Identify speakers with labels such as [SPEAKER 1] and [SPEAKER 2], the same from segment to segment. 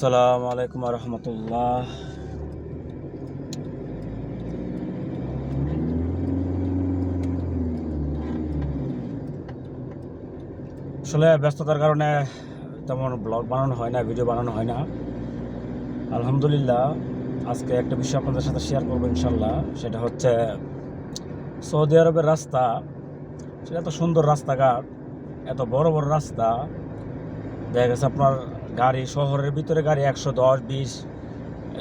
[SPEAKER 1] আসসালামু আলাইকুম রহমতুল্লাহ। আসলে ব্যস্ততার কারণে তেমন ব্লগ বানানো হয় না, ভিডিও বানানো হয় না। আলহামদুলিল্লাহ, আজকে একটা বিষয় আপনাদের সাথে শেয়ার করব ইনশাল্লাহ সেটা হচ্ছে সৌদি আরবের রাস্তা। সেটা এত সুন্দর রাস্তাঘাট, এত বড় বড় রাস্তা। দেখা গেছে আপনার গাড়ি, শহরের ভিতরে গাড়ি একশো দশ, বিশ,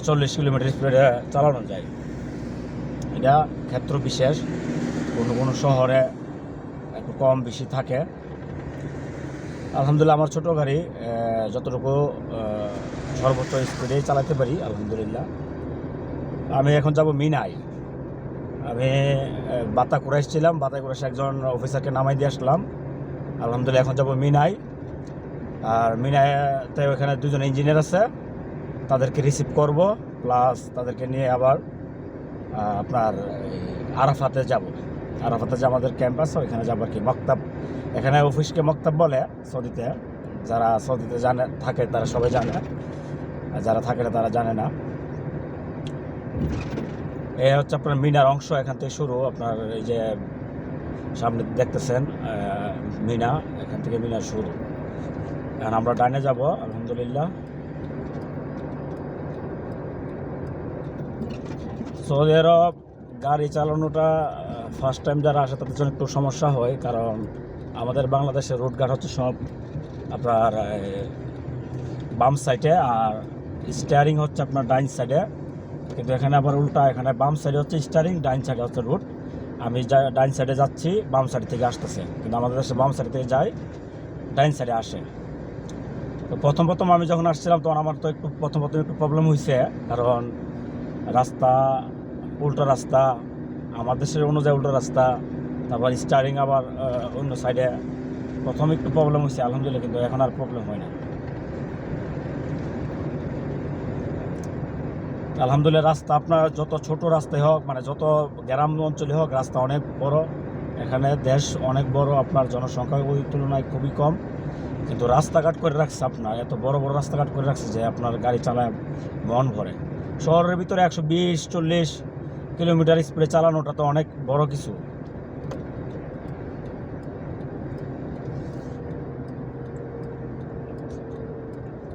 [SPEAKER 1] চল্লিশ কিলোমিটার স্পিডে চালানো যায়। এটা ক্ষেত্র বিশেষ। কোনো কোনো শহরে একটু কম বেশি থাকে। আলহামদুলিল্লাহ, আমার ছোটো গাড়ি যতটুকু সর্বোচ্চ স্পিডে চালাতে পারি, আলহামদুলিল্লাহ। আমি এখন যাব মিনাই আমি বাতা করে এসেছিলাম বাতায় করে এসে একজন অফিসারকে নামাই দিয়ে আসলাম। আলহামদুলিল্লাহ, এখন যাব মিনাই আর মিনাতে ওখানে দুজন ইঞ্জিনিয়ার আছে। তাদেরকে রিসিভ করব প্লাস তাদেরকে নিয়ে আবার আপনার আরাফাতে যাব। আরাফাতে যে আমাদের ক্যাম্প আছে ওইখানে যাব আর কি। মক্তাব, এখানে অফিসকে মক্তাব বলে সৌদিতে। যারা সৌদিতে জানে, থাকে তারা সবাই জানে। আর যারা থাকে না তারা জানে না। এ হচ্ছে আপনার মিনার অংশ, এখান থেকে শুরু। আপনার এই যে সামনে দেখতেছেন মিনা, এখান থেকে মিনার শুরু। এখন আমরা ডাইনে যাব, আলহামদুলিল্লাহ। সৌদি আরব গাড়ি চালানোটা ফার্স্ট টাইম যারা আসে তাদের জন্য একটু সমস্যা হয়, কারণ আমাদের বাংলাদেশের রোডঘাট হচ্ছে সব আপনার বাম সাইডে আর স্টিয়ারিং হচ্ছে আপনার ডাইন সাইডে কিন্তু এখানে আবার উল্টা, এখানে বাম সাইডে হচ্ছে স্টিয়ারিং ডাইন সাইডে হচ্ছে রুট আমি ডাইন সাইডে যাচ্ছি, বাম সাইড থেকে আসতেছে। কিন্তু আমাদের দেশে বাম সাইড থেকে যাই ডাইন সাইডে আসে। তো প্রথম প্রথম আমি যখন আসছিলাম, তখন আমার তো একটু প্রথম প্রথম একটু প্রবলেম হয়েছে কারণ রাস্তা, উল্টো রাস্তা, আমার দেশের অনুযায়ী উল্টো রাস্তা, তারপর স্টারিং আবার অন্য সাইডে প্রথম একটু প্রবলেম হয়েছে আলহামদুলিল্লাহ, কিন্তু এখন আর প্রবলেম হয় না। আলহামদুলিল্লাহ, রাস্তা আপনার যত ছোট রাস্তায় হোক মানে যত গ্রাম অঞ্চলে হোক, রাস্তা অনেক বড়। এখানে দেশ অনেক বড়, আপনার জনসংখ্যা ওই তুলনায় খুবই কম। কিন্তু রাস্তাঘাট করে রাখছে আপনার, এত বড় বড় রাস্তাঘাট করে রাখছে যে আপনার গাড়ি চালায় মন ভরে। শহরের ভিতরে একশো বিশ, চল্লিশ কিলোমিটার স্পিডে চালানোটা তো অনেক বড় কিছু।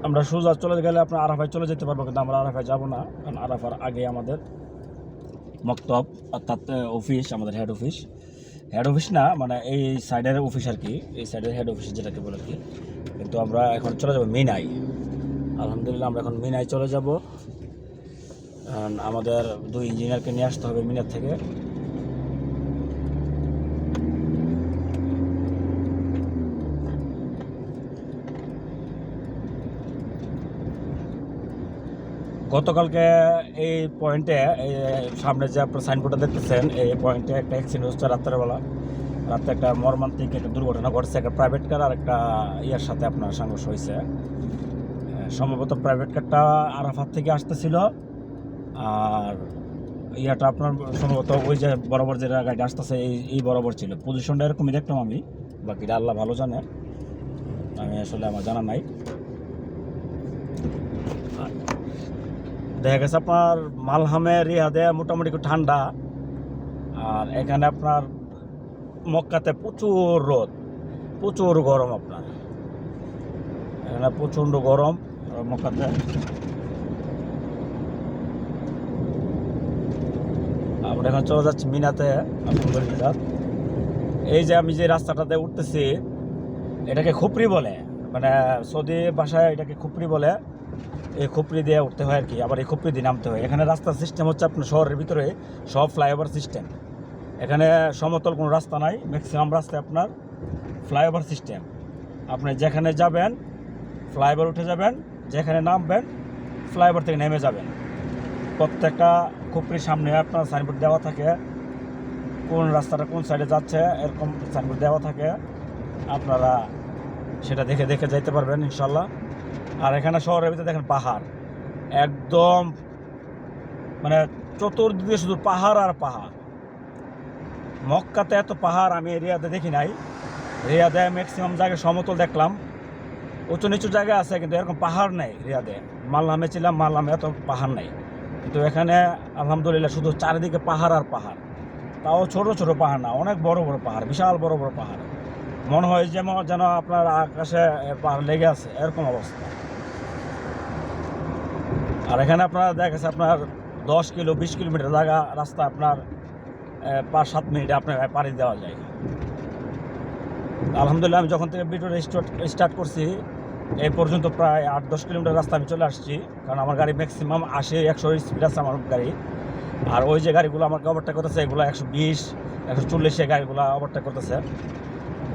[SPEAKER 1] আমরা সোজা চলে গেলে আপনার আরাফায় চলে যেতে পারব, কিন্তু আমরা আরাফায় যাব না, কারণ আরাফার আগে আমাদের মক্তব, অর্থাৎ অফিস আমাদের হেড অফিস হেড অফিস না মানে এই সাইডের অফিস আর কি, এই সাইডের হেড অফিস যেটাকে বলে আর কি। কিন্তু আমরা এখন চলে যাব মিনাই আলহামদুলিল্লাহ আমরা এখন মিনাই চলে যাব। আমাদের দুই ইঞ্জিনিয়ারকে নিয়ে আসতে হবে মিনার থেকে। গতকালকে এই পয়েন্টে সামনে যে আপনার সাইনবোর্ডটা দেখতেছেন, এই পয়েন্টে একটা অ্যাক্সিডেন্ট হচ্ছে রাত্রেবেলা। রাতে একটা মর্মান্তিক একটা দুর্ঘটনা ঘটছে, একটা প্রাইভেট কার আর একটা ইয়ার সাথে আপনার সংঘর্ষ হয়েছে। সম্ভবত প্রাইভেট কারটা আরাফাত থেকে আসতেছিল, আর ইয়াটা আপনার সম্ভবত ওই যে বরাবর যে গাড়ি আসতেছে, এই এই বরাবর ছিল। পজিশনটা এরকমই দেখলাম আমি, বাকিটা আল্লাহ ভালো জানে। আমি আসলে আমার জানা নাই। দেখা গেছে আপনার মালহামে, রিয়াদে মোটামুটি একটু ঠান্ডা। আর এখানে আপনার মক্কাতে প্রচুর রোদ, প্রচুর গরম আপনার। এখানে প্রচণ্ড গরম মক্কাতে। আমরা এখন চলে যাচ্ছি মিনাতে এই যে আমি যে রাস্তাটাতে উঠতেছি, এটাকে খুপড়ি বলে মানে সৌদি ভাষায় এটাকে খুপড়ি বলে। এই খুপড়ি দিয়ে উঠতে হয় আর কি, আবার এই খুপড়ি দিয়ে নামতে হয়। এখানে রাস্তার সিস্টেম হচ্ছে আপনার শহরের ভিতরে সব ফ্লাইওভার সিস্টেম এখানে সমতল কোনো রাস্তা নাই ম্যাক্সিমাম রাস্তায় আপনার ফ্লাইওভার সিস্টেম আপনি যেখানে যাবেন ফ্লাইওভার উঠে যাবেন, যেখানে নামবেন ফ্লাইওভার থেকে নেমে যাবেন। প্রত্যেকটা খুপড়ির সামনে আপনার সাইনবোর্ড দেওয়া থাকে, কোন রাস্তাটা কোন সাইডে যাচ্ছে, এরকম সাইনবোর্ড দেওয়া থাকে। আপনারা সেটা দেখে দেখে যাইতে পারবেন ইনশাল্লাহ আর এখানে শহরের ভিতরে দেখেন পাহাড়। একদম মানে চতুর্দিকে শুধু পাহাড় আর পাহাড়। মক্কাতে এত পাহাড় আমি এরিয়াতে দেখি নাই। রিয়াদে ম্যাক্সিমাম জায়গায় সমতল দেখলাম। উঁচু নিচু জায়গা আছে, কিন্তু এরকম পাহাড় নেই রিয়াদে। মালনামে ছিলাম মালনামে এত পাহাড় নেই। কিন্তু এখানে আলহামদুলিল্লাহ শুধু চারিদিকে পাহাড় আর পাহাড়। তাও ছোট ছোট পাহাড় না, অনেক বড় বড় পাহাড়, বিশাল বড় বড় পাহাড়। মনে হয় যেমন যেন আপনার আকাশে লেগে আছে, এরকম অবস্থা। আর এখানে আপনার দেখা আপনার দশ কিলো, বিশ কিলোমিটার জায়গা রাস্তা আপনার পাঁচ, সাত মিনিটে আপনার পাড়ি দেওয়া যায়। আলহামদুলিল্লাহ, আমি যখন থেকে ভিডিওটা স্টার্ট স্টার্ট করছি, এই পর্যন্ত প্রায় আট, দশ কিলোমিটার রাস্তা আমি চলে আসছি, কারণ আমার গাড়ি ম্যাক্সিমাম আশি, একশো স্পিড আছে আমার গাড়ি। আর ওই যে গাড়িগুলো আমাকে ওভারটেক করতেছে, এগুলো একশো বিশ, একশো চল্লিশে গাড়িগুলো ওভারটেক করতেছে।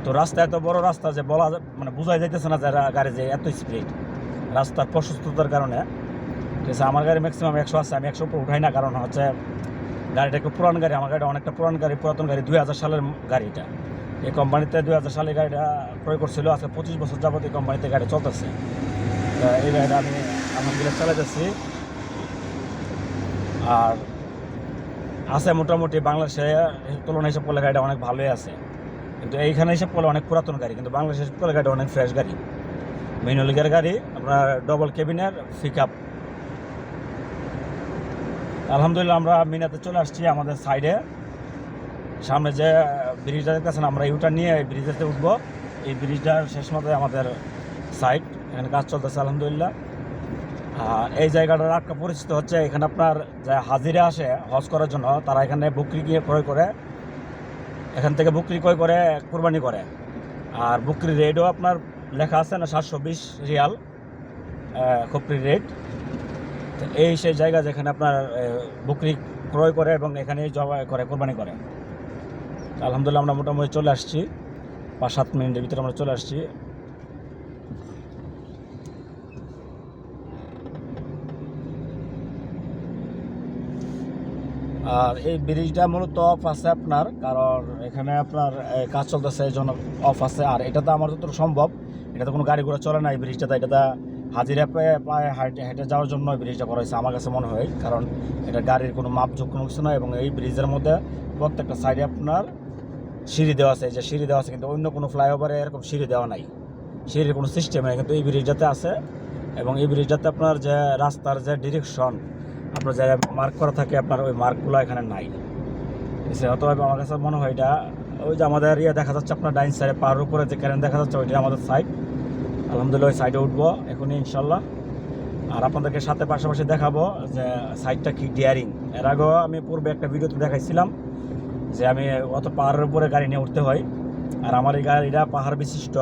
[SPEAKER 1] তো রাস্তা এত বড় রাস্তা যে বলা মানে বোঝাই যাইতেছে না যারা গাড়ি যে এত স্পিড রাস্তার প্রশস্ততার কারণে। ঠিক আছে, আমার গাড়ি ম্যাক্সিমাম একশো আছে, আমি একশো উঠাই না, কারণ হচ্ছে গাড়িটা একটু পুরান গাড়ি, আমার গাড়িটা অনেকটা পুরান গাড়ি, পুরাতন গাড়ি, দুই হাজার সালের গাড়িটা। এই কোম্পানিতে দুই হাজার সালে গাড়িটা ক্রয় করছিল, আজকে পঁচিশ বছর যাবত এই কোম্পানিতে গাড়ি চলতেছে। তা এই গাড়িটা আমি আলহামদুলিল্লাহ চালাতেছি আর আছে মোটামুটি বাংলাদেশে তুলনা হিসাব করলে গাড়িটা অনেক ভালোই আছে। কিন্তু এইখানে হিসাব করলে অনেক পুরাতন গাড়ি, কিন্তু বাংলাদেশে হিসাব গাড়িটা অনেক ফ্রেশ গাড়ি। মিনুলিকের গাড়ি, আপনার ডবল কেবিনের পিক আপ আলহামদুলিল্লাহ আমরা মিনাতে চলে আসছি আমাদের সাইডে সামনে যে ব্রিজটা দেখতেছেন, আমরা ইউটা নিয়ে এই ব্রিজেতে উঠবো। এই ব্রিজটার শেষ মতো আমাদের সাইড এখানে কাজ চলতেছে আলহামদুলিল্লাহ। আর এই জায়গাটার আটকা পরিচিত হচ্ছে, এখানে আপনার যে হাজিরা আসে হজ করার জন্য, তারা এখানে বুকরি গিয়ে ক্রয় করে। এখান থেকে বুকরি ক্রয় করে, কোরবানি করে। আর বুকরি রেটও আপনার লেখা আছে না, সাতশো বিশ রিয়াল খুপরি রেট এই সেই জায়গা যেখানে আপনার বুকরি ক্রয় করে এবং এখানে জবাই করে, কোরবানি করে। আলহামদুলিল্লাহ আমরা মোটামুটি চলে আসছি। পাঁচ সাত মিনিটের ভিতরে আমরা চলে আসছি। আর এই ব্রিজটা মূলত অফ আছে আপনার, কারণ এখানে আপনার কাজ চলতেছে, এই জন্য অফ আছে। আর এটা তো আমার যতটুকু সম্ভব, এটা তো কোনো গাড়ি ঘোড়া চলে না এই ব্রিজটাতে এটাতে হাজিরা পেয়ে পায়ে হাইটে হেঁটে যাওয়ার জন্য এই ব্রিজটা করা হয়েছে আমার কাছে মনে হয়, কারণ এটা গাড়ির কোনো মাপযোগ কোনো কিছু নয় এবং এই ব্রিজের মধ্যে প্রত্যেকটা সাইডে আপনার সিঁড়ি দেওয়া আছে। যে সিঁড়ি দেওয়া আছে, কিন্তু অন্য কোনো ফ্লাইওভারে এরকম সিঁড়ি দেওয়া নাই। সিঁড়ির কোনো সিস্টেম নেই, কিন্তু এই ব্রিজটাতে আছে এবং এই ব্রিজটাতে আপনার যে রাস্তার যে ডিরেকশন আপনার জায়গায় মার্ক করা থাকে, আপনার ওই মার্কগুলো এখানে নাই। অতএব আমার কাছে মনে হয় এটা, ওই যে আমাদের ইয়ে দেখা যাচ্ছে আপনার ডাইন সাইডে পাহাড়ের উপরে যে ক্যারেন দেখা যাচ্ছে, ওইটা আমাদের সাইড আলহামদুলিল্লাহ ওই সাইডে উঠবো, এখনই ইনশাল্লাহ আর আপনাদেরকে সাথে পাশাপাশি দেখাবো যে সাইডটা কি ডিয়ারিং এর আগেও আমি পূর্বে একটা ভিডিওতে দেখাইছিলাম যে আমি অত পাহাড়ের উপরে গাড়ি নিয়ে উঠতে হয়। আর আমার এই গাড়িটা পাহাড় বিশিষ্ট।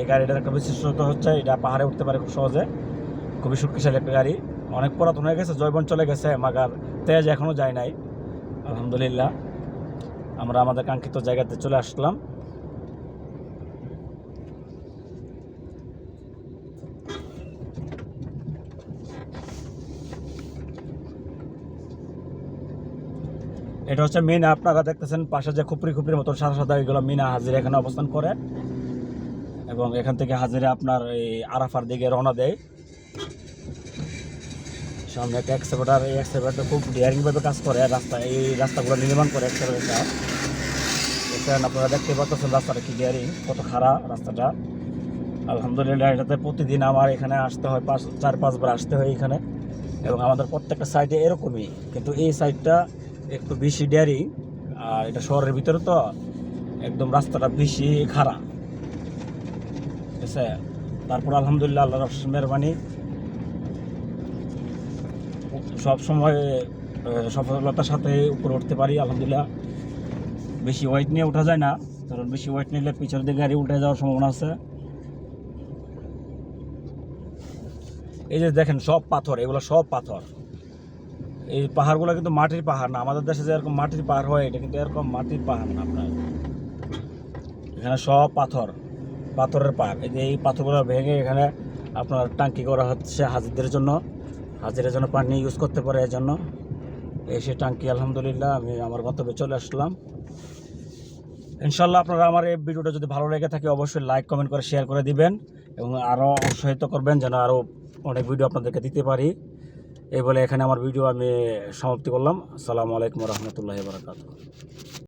[SPEAKER 1] এই গাড়িটার একটা বিশিষ্টতা হচ্ছে, এটা পাহাড়ে উঠতে পারে খুব সহজে। খুবই শক্তিশালী একটা গাড়ি। অনেক পুরাতন হয়ে গেছে জৈবন চলে গেছে, মাগার তেজ এখনও যায় নাই। আলহামদুলিল্লাহ, আমরা আমাদের কাঙ্ক্ষিত জায়গাতে চলে আসলাম। এটা হচ্ছে মিনা, আপনারা দেখতেছেন পাশে যে খুপড়ি খুপড়ির মতন সাদা সাদা এগুলো মিনা হাজিরা এখানে অবস্থান করে। এবং এখান থেকে হাজিরা আপনার এই আরাফার দিকে রওনা দেয়। সামনে একটা এক্সেভেটার এই এক্সেভেটার খুব ডিয়ারিংভাবে কাজ করে রাস্তা, এই রাস্তাগুলো নির্মাণ করে এক্সেভেটারটা এখানে আপনারা দেখতে পাচ্ছেন রাস্তাটা কি ডিয়ারিং কত খারাপ রাস্তাটা। আলহামদুলিল্লাহ, এটাতে প্রতিদিন আমার এখানে আসতে হয় পাঁচ, চার পাঁচবার আসতে হয় এখানে। এবং আমাদের প্রত্যেকটা সাইডে এরকমই, কিন্তু এই সাইডটা একটু বেশি ডিয়ারিং আর এটা শহরের ভিতরে তো একদম রাস্তাটা বেশি খারাপ ঠিক আছে? তারপর আলহামদুলিল্লাহ আল্লাহ রহমান মেহরবানি। সব সময় সফলতার সাথে উপরে উঠতে পারি, আলহামদুলিল্লাহ। বেশি ওয়েট নিয়ে ওঠা যায় না, কারণ বেশি ওয়েট নিলে পিছনের দিকে গাড়ি উঠে যাওয়ার সম্ভাবনা আছে। এই যে দেখেন, সব পাথর, এগুলো সব পাথর। এই পাহাড়গুলো কিন্তু মাটির পাহাড় না, আমাদের দেশে যে এরকম মাটির পাহাড় হয়, এটা কিন্তু এরকম মাটির পাহাড় না আপনার। এখানে সব পাথর, পাথরের পাহাড়। এই যে এই পাথরগুলো ভেঙে এখানে আপনার টাঙ্কি করা হচ্ছে হাজিদের জন্য। হাজিরের যেন পানি ইউজ করতে পারে এর জন্য এসে টাঙ্কি, আলহামদুলিল্লাহ, আমি আমার গন্তব্যে চলে আসলাম। ইনশাল্লাহ আপনারা আমার এই ভিডিওটা যদি ভালো লেগে থাকে, অবশ্যই লাইক কমেন্ট করে শেয়ার করে দিবেন এবং আরও উৎসাহিত করবেন যেন আরও অনেক ভিডিও আপনাদেরকে দিতে পারি। এই বলে এখানে আমার ভিডিও আমি সমাপ্তি করলাম। আসসালামু আলাইকুম রহমতুল্লাহ বারকাত